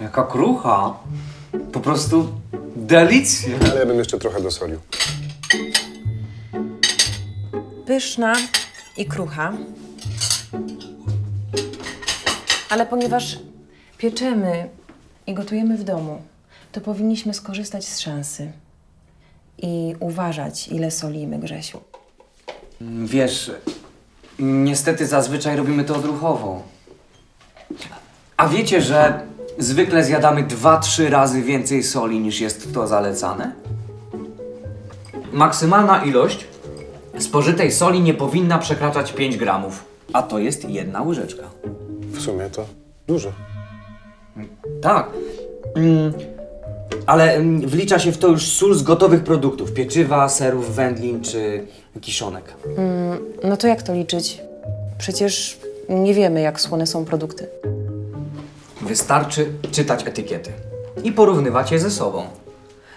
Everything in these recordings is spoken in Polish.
Jaka krucha. Po prostu delicja. Ale ja bym jeszcze trochę dosolił. Pyszna i krucha. Ale ponieważ pieczemy i gotujemy w domu, to powinniśmy skorzystać z szansy i uważać, ile solimy, Grzesiu. Wiesz, niestety zazwyczaj robimy to odruchowo. A wiecie, że zwykle zjadamy 2-3 razy więcej soli niż jest to zalecane? Maksymalna ilość spożytej soli nie powinna przekraczać 5 gramów, a to jest jedna łyżeczka. W sumie to dużo. Tak. Mm, ale mm, wlicza się w to już sól z gotowych produktów, pieczywa, serów, wędlin czy kiszonek. No to jak to liczyć? Przecież nie wiemy, jak słone są produkty. Wystarczy czytać etykiety i porównywać je ze sobą.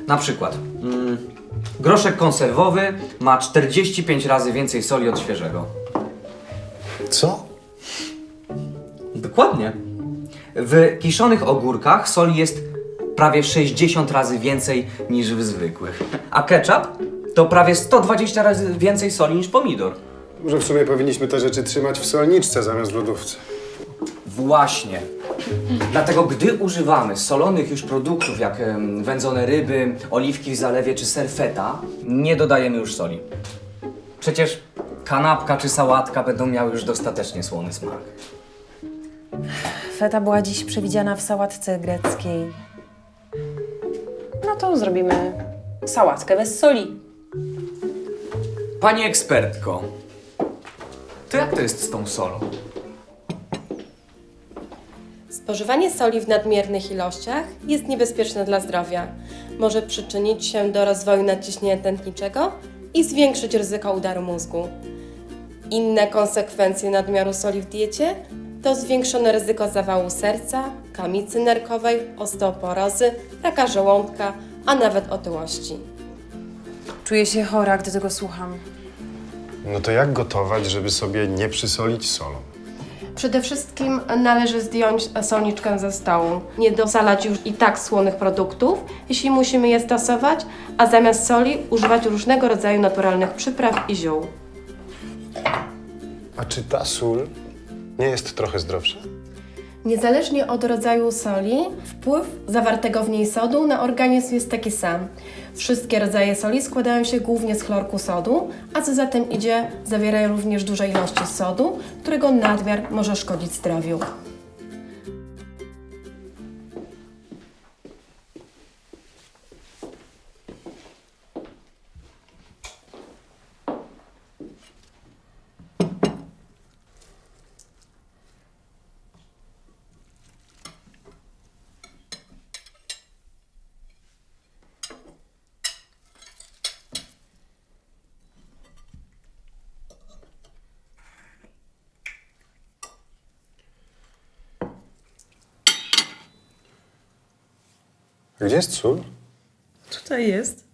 Na przykład, mm, groszek konserwowy ma 45 razy więcej soli od świeżego. Co? Dokładnie. W kiszonych ogórkach soli jest prawie 60 razy więcej niż w zwykłych. A ketchup to prawie 120 razy więcej soli niż pomidor. Może w sumie powinniśmy te rzeczy trzymać w solniczce zamiast w lodówce. Właśnie. Dlatego gdy używamy solonych już produktów, jak em, wędzone ryby, oliwki w zalewie czy serfeta, nie dodajemy już soli. Przecież kanapka czy sałatka będą miały już dostatecznie słony smak. Feta była dziś przewidziana w sałatce greckiej. No to zrobimy sałatkę bez soli. Pani ekspertko, to jak to jest z tą solą? Spożywanie soli w nadmiernych ilościach jest niebezpieczne dla zdrowia. Może przyczynić się do rozwoju nadciśnienia tętniczego i zwiększyć ryzyko udaru mózgu. Inne konsekwencje nadmiaru soli w diecie to zwiększone ryzyko zawału serca, kamicy nerkowej, osteoporozy, raka żołądka, a nawet otyłości. Czuję się chora, gdy tego słucham. No to jak gotować, żeby sobie nie przysolić solą? Przede wszystkim należy zdjąć solniczkę ze stołu. Nie dosalać już i tak słonych produktów, jeśli musimy je stosować, a zamiast soli używać różnego rodzaju naturalnych przypraw i ziół. A czy ta sól nie jest trochę zdrowsza? Niezależnie od rodzaju soli, wpływ zawartego w niej sodu na organizm jest taki sam. Wszystkie rodzaje soli składają się głównie z chlorku sodu, a co za tym idzie, zawierają również duże ilości sodu, którego nadmiar może szkodzić zdrowiu. Gdzie jest sól? Tutaj jest.